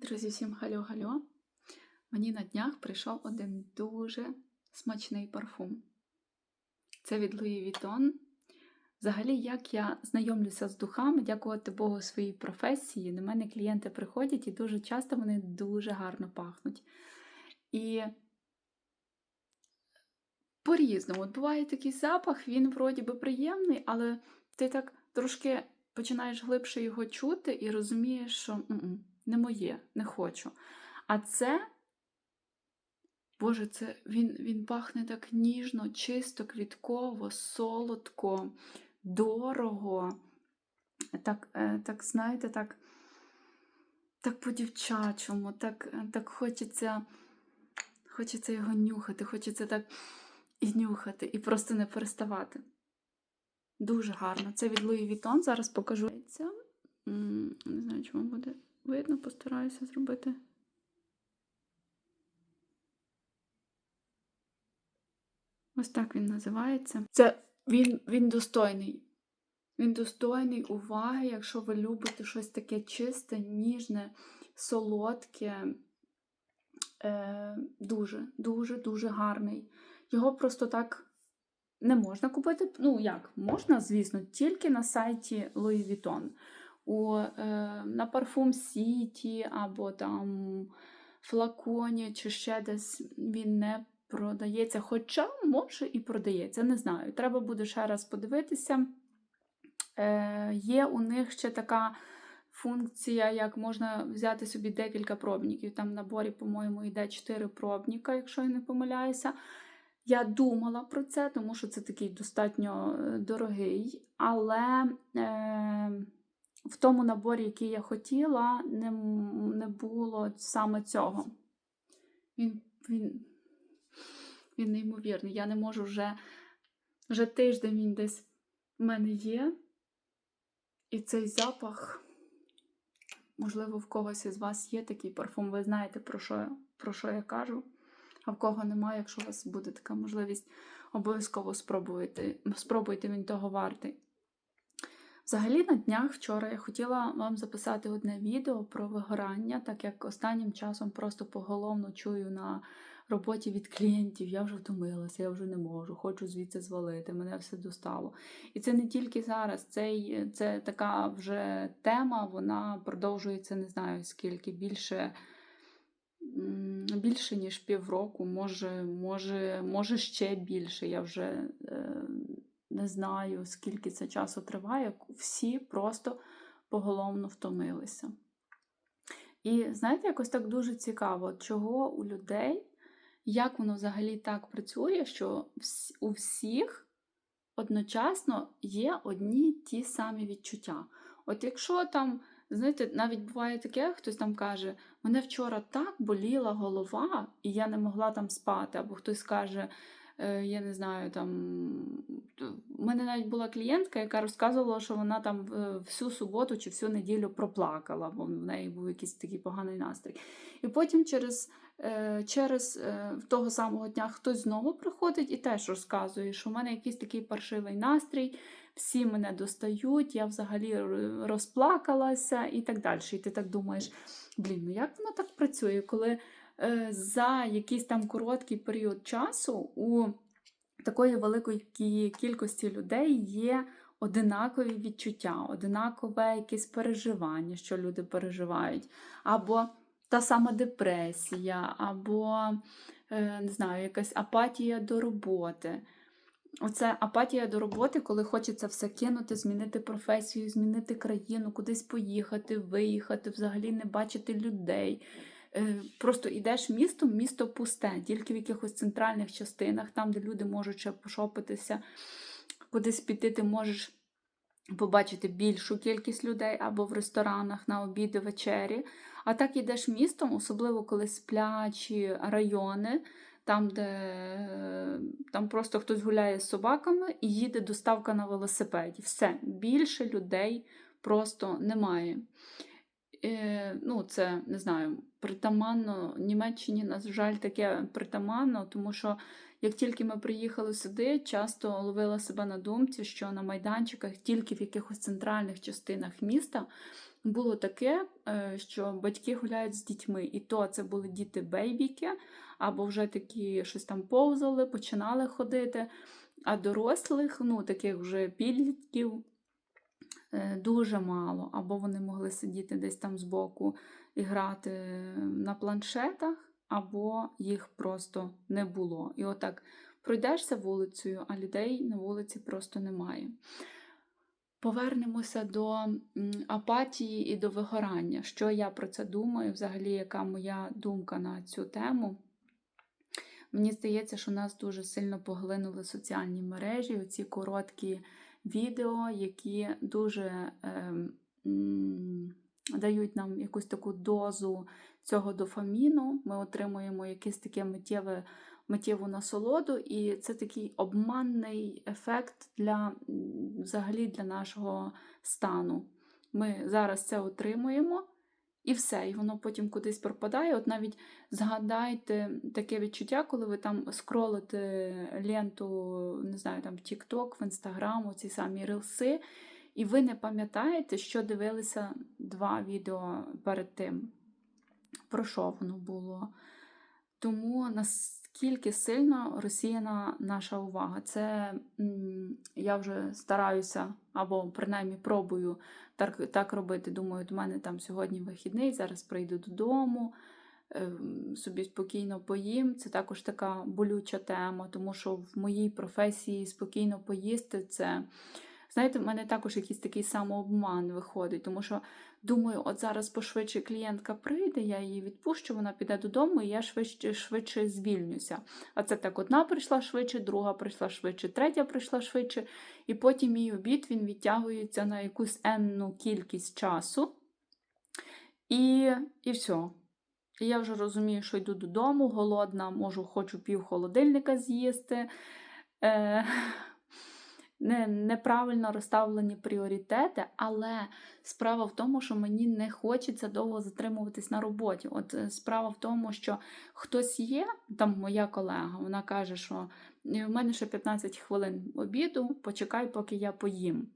Друзі, всім халю-халю. Мені на днях прийшов один дуже смачний парфум. Це від Louis Vuitton. Взагалі, як я знайомлюся з духами, дякувати Богу своїй професії. До мене клієнти приходять і дуже часто вони дуже гарно пахнуть. І по-різному. От буває такий запах, він вроді би приємний, але ти так трошки починаєш глибше його чути і розумієш, що м-м, не моє, не хочу. А це, Боже, це він, він пахне так ніжно, чисто, квітково, солодко, дорого. Так, е, так знаєте, так, так по-дівчачому, так, так хочеться, хочеться його нюхати, хочеться так і нюхати, і просто не переставати. Дуже гарно. Це від Louis Vuitton, зараз покажу. Не знаю, чому буде видно, постараюся зробити. Ось так він називається. Це він, він достойний. Він достойний уваги, якщо ви любите щось таке чисте, ніжне, солодке. Е, Дуже, дуже, дуже гарний. Його просто так не можна купити. Ну, як, можна, звісно, тільки на сайті Louis Vuitton. У, е, На Parfum City або там флаконі, чи ще десь він не продається. Хоча, може, і продається, не знаю. Треба буде ще раз подивитися. Е, Є у них ще така функція, як можна взяти собі декілька пробників. Там в наборі, по-моєму, йде 4 пробника, якщо я не помиляюся. Я думала про це, тому що це такий достатньо дорогий, але е, в тому наборі, який я хотіла, не не було саме цього. Він він, він неймовірний. Я не можу вже вже тиждень він десь в мене є. І цей запах, можливо, в когось із вас є такий парфум, ви знаєте, про що, про що я кажу. А в кого немає, якщо у вас буде така можливість, обов'язково спробуйте. Спробуйте, він того вартий. Взагалі, на днях вчора я хотіла вам записати одне відео про вигорання, так як останнім часом просто поголовно чую на роботі від клієнтів, я вже втомилася, я вже не можу, хочу звідси звалити, мене все достало. І це не тільки зараз, це, це така вже тема, вона продовжується, не знаю скільки, більше більше, ніж півроку, може, може, може ще більше. Я вже е, не знаю, скільки це часу триває. Всі просто поголовно втомилися. І знаєте, якось так дуже цікаво, чого у людей, як воно взагалі так працює, що у всіх одночасно є одні ті самі відчуття. От якщо там. Знаєте, навіть буває таке, хтось там каже, мене вчора так боліла голова, і я не могла там спати. Або хтось каже, я не знаю, там. У мене навіть була клієнтка, яка розказувала, що вона там всю суботу чи всю неділю проплакала, бо в неї був якийсь такий поганий настрій. І потім через е, через е, того самого дня хтось знову приходить і теж розказує, що в мене якийсь такий паршивий настрій всі мене достають, я взагалі розплакалася і так далі. І ти так думаєш, блін, ну як воно так працює, коли е, за якийсь там короткий період часу у такої великої кількості людей є одинакові відчуття, одинакове якесь переживання, що люди переживають, або та сама депресія, або е, не знаю, якась апатія до роботи. Оце апатія до роботи, коли хочеться все кинути, змінити професію, змінити країну, кудись поїхати, виїхати, взагалі не бачити людей. Е, просто йдеш містом, місто пусте, тільки в якихось центральних частинах, там, де люди можуть ще пошопитися, кудись піти, ти можеш побачити більшу кількість людей або в ресторанах на обіди вечері. А так йдеш містом, особливо коли сплячі райони там, де там просто хтось гуляє з собаками і їде доставка на велосипеді. Все, більше людей просто немає. Е, ну, Це не знаю, притаманно Німеччині, на жаль, таке притаманно, тому що як тільки ми приїхали сюди, часто ловила себе на думці, що на майданчиках, тільки в якихось центральних частинах міста було таке, е, що батьки гуляють з дітьми, і то це були діти бейбіки, або вже такі щось там повзали, починали ходити. А дорослих, ну таких вже підлітків, дуже мало. Або вони могли сидіти десь там збоку і грати на планшетах, або їх просто не було. І отак пройдешся вулицею, а людей на вулиці просто немає. Повернемося до апатії і до вигорання. Що я про це думаю? Взагалі, яка моя думка на цю тему? Мені здається, що нас дуже сильно поглинули соціальні мережі, оці короткі відео, які дуже е, дають нам якусь таку дозу цього дофаміну. Ми отримуємо якесь таке миттєве, миттєву насолоду, і це такий обманний ефект для взагалі для нашого стану. Ми зараз це отримуємо. І все, і воно потім кудись пропадає. От навіть згадайте таке відчуття, коли ви там скролите ленту, не знаю, там TikTok, в Instagram, ці самі рилси, і ви не пам'ятаєте, що дивилися два відео перед тим. Про що воно було? Тому наскільки сильно розсіяна наша увага. Це я вже стараюся, або принаймні пробую так, так робити. Думаю, до мене там сьогодні вихідний, зараз прийду додому, ем, собі спокійно поїм. Це також така болюча тема, тому що в моїй професії спокійно поїсти це. Знаєте, в мене також якийсь такий самообман виходить, тому що думаю, от зараз пошвидше клієнтка прийде, я її відпущу, вона піде додому, і я швидше швидше звільнюся. А це так: одна прийшла швидше, друга прийшла швидше, третя прийшла швидше, і потім мій обід він відтягується на якусь енну кількість часу. І, і все. І я вже розумію, що йду додому, голодна, можу, хочу пів холодильника з'їсти. Е, неправильно розставлені пріоритети, але справа в тому, що мені не хочеться довго затримуватись на роботі. От е, справа в тому, що хтось є, там моя колега, вона каже, що «Е, в мене ще 15 хвилин обіду, почекай, поки я поїм.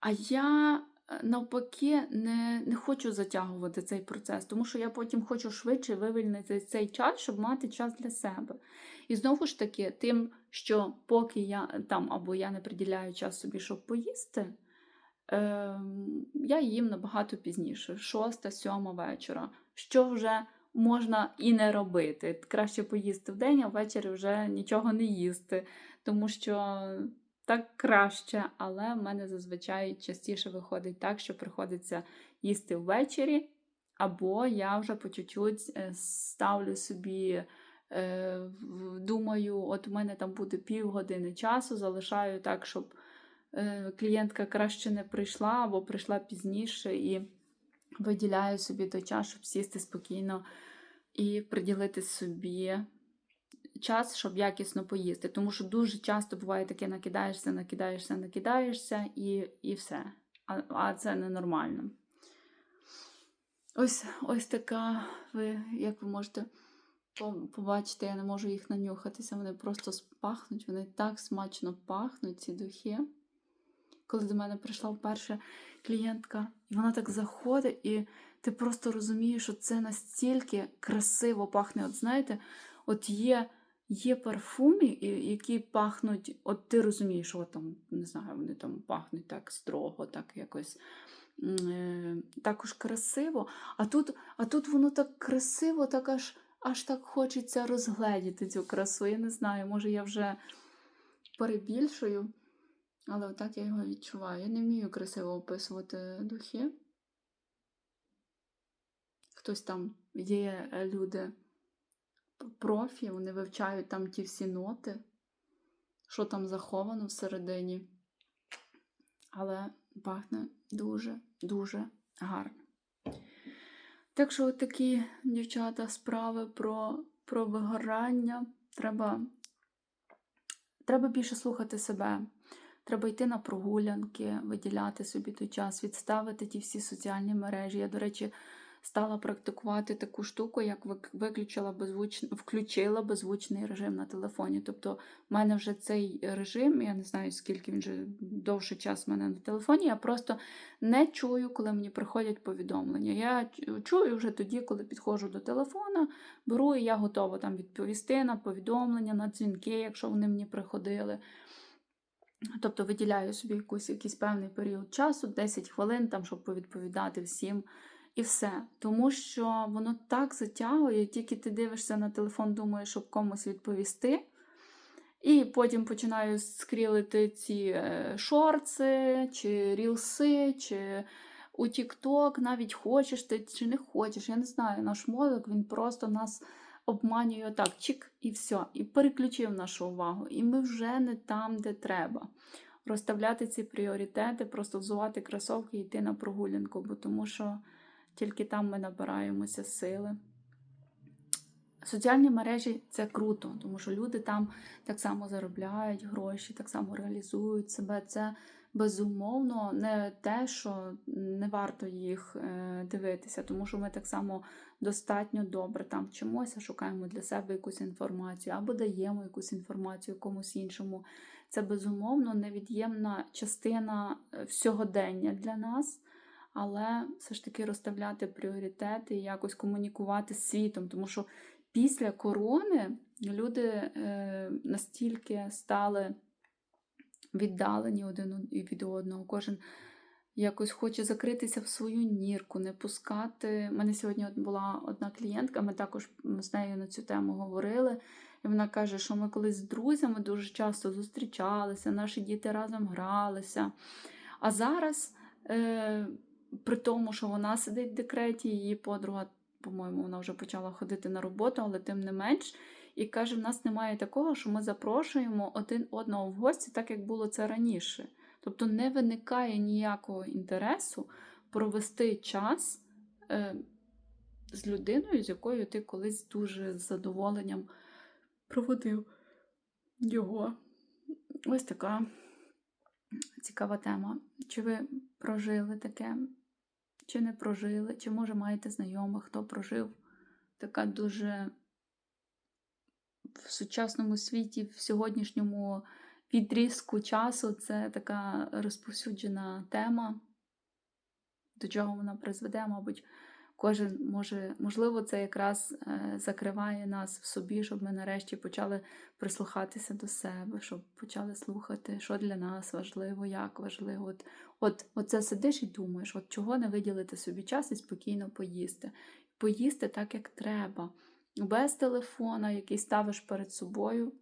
А я навпаки не, не хочу затягувати цей процес, тому що я потім хочу швидше вивільнити цей час, щоб мати час для себе. І знову ж таки, тим, що поки я там або я не приділяю час собі, щоб поїсти, е, я їм набагато пізніше, шоста, сьома вечора, що вже можна і не робити. Краще поїсти в день, а ввечері вже нічого не їсти, тому що так краще, але в мене зазвичай частіше виходить так, що приходиться їсти ввечері, або я вже по чуть-чуть е, ставлю собі. Е, думаю, от у мене там буде півгодини часу, залишаю так, щоб е, клієнтка краще не прийшла або прийшла пізніше, і виділяю собі той час, щоб сісти спокійно і приділити собі час, щоб якісно поїсти. Тому що дуже часто буває таке: накидаєшся, накидаєшся, накидаєшся і і все. А, а це ненормально. Ось ось така, ви, як ви можете побачите, я не можу їх нанюхатися, вони просто спахнуть, вони так смачно пахнуть, ці духи. Коли до мене прийшла вперше клієнтка, і вона так заходить, і ти просто розумієш, що це настільки красиво пахне. От знаєте, от є є парфуми, які пахнуть, от ти розумієш, що там, не знаю, вони там пахнуть так строго, так якось. Е, також красиво, а тут а тут воно так красиво, так аж аж так хочеться розгледіти цю красу. Я не знаю, може я вже перебільшую, але отак я його відчуваю. Я не вмію красиво описувати духи. Хтось там є люди профі, вони вивчають там ті всі ноти, що там заховано всередині. Але пахне дуже-дуже гарно. Так що такі, дівчата, справи про про вигорання. Треба треба більше слухати себе. Треба йти на прогулянки, виділяти собі той час, відставити ті всі соціальні мережі. Я, до речі, стала практикувати таку штуку, як виключила беззвуч... включила беззвучний режим на телефоні. Тобто, в мене вже цей режим, я не знаю, скільки він вже довший час в мене на телефоні. Я просто не чую, коли мені приходять повідомлення. Я чую вже тоді, коли підходжу до телефона, беру і я готова там відповісти на повідомлення, на дзвінки, якщо вони мені приходили. Тобто виділяю собі якусь, якийсь певний період часу, 10 хвилин, там, щоб повідповідати всім. І все. Тому що воно так затягує, тільки ти дивишся на телефон, думаєш, щоб комусь відповісти. І потім починаю скрілити ці е, шорти, чи рілси, чи у TikTok, навіть хочеш ти чи не хочеш. Я не знаю, наш мозок він просто нас обманює так, чик, і все, і переключив нашу увагу. І ми вже не там, де треба. Розставляти ці пріоритети, просто взувати кросовки і йти на прогулянку, бо тому що тільки там ми набираємося сили. Соціальні мережі це круто, тому що люди там так само заробляють гроші, так само реалізують себе. Це безумовно не те, що не варто їх е, дивитися, тому що ми так само достатньо добре там вчимося, шукаємо для себе якусь інформацію або даємо якусь інформацію комусь іншому. Це безумовно невід'ємна частина е, всьогодення для нас. Але все ж таки розставляти пріоритети і якось комунікувати з світом, тому що після корони люди е, настільки стали віддалені один від одного. Кожен якось хоче закритися в свою нірку, не пускати. У мене сьогодні була одна клієнтка, ми також з нею на цю тему говорили. І вона каже, що ми колись з друзями дуже часто зустрічалися, наші діти разом гралися. А зараз, е, при тому, що вона сидить в декреті, її подруга, по-моєму, вона вже почала ходити на роботу, але тим не менш. І каже, в нас немає такого, що ми запрошуємо один одного в гості, так як було це раніше. Тобто не виникає ніякого інтересу провести час е, з людиною, з якою ти колись дуже з задоволенням проводив його. Ось така цікава тема. Чи ви прожили таке, чи не прожили, чи, може, маєте знайомих, хто прожив така дуже в сучасному світі, в сьогоднішньому відрізку часу це така розповсюджена тема. До чого вона призведе, мабуть, кожен може, можливо, це якраз е, закриває нас в собі, щоб ми нарешті почали прислухатися до себе, щоб почали слухати, що для нас важливо, як важливо. От, от, от це сидиш і думаєш, от чого не виділити собі час і спокійно поїсти. Поїсти так, як треба без телефона, який ставиш перед собою,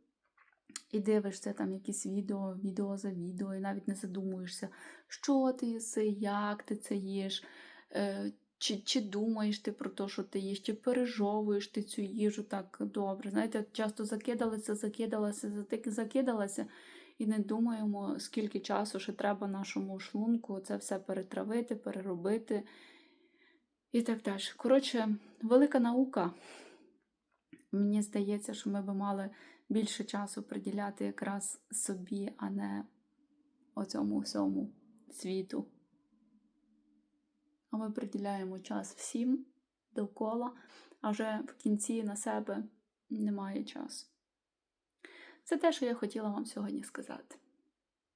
і дивишся там якісь відео, відео за відео, і навіть не задумуєшся, що ти їси, як ти це їш, е, чи чи думаєш ти про те, що ти їш, чи пережовуєш ти цю їжу так добре. Знаєте, часто закидалася, закидалася, закидалася, і не думаємо, скільки часу ще треба нашому шлунку це все перетравити, переробити і так далі. Коротше, велика наука. Мені здається, що ми би мали більше часу приділяти якраз собі, а не оцьому всьому світу. А ми приділяємо час всім довкола, а вже в кінці на себе немає часу. Це те, що я хотіла вам сьогодні сказати.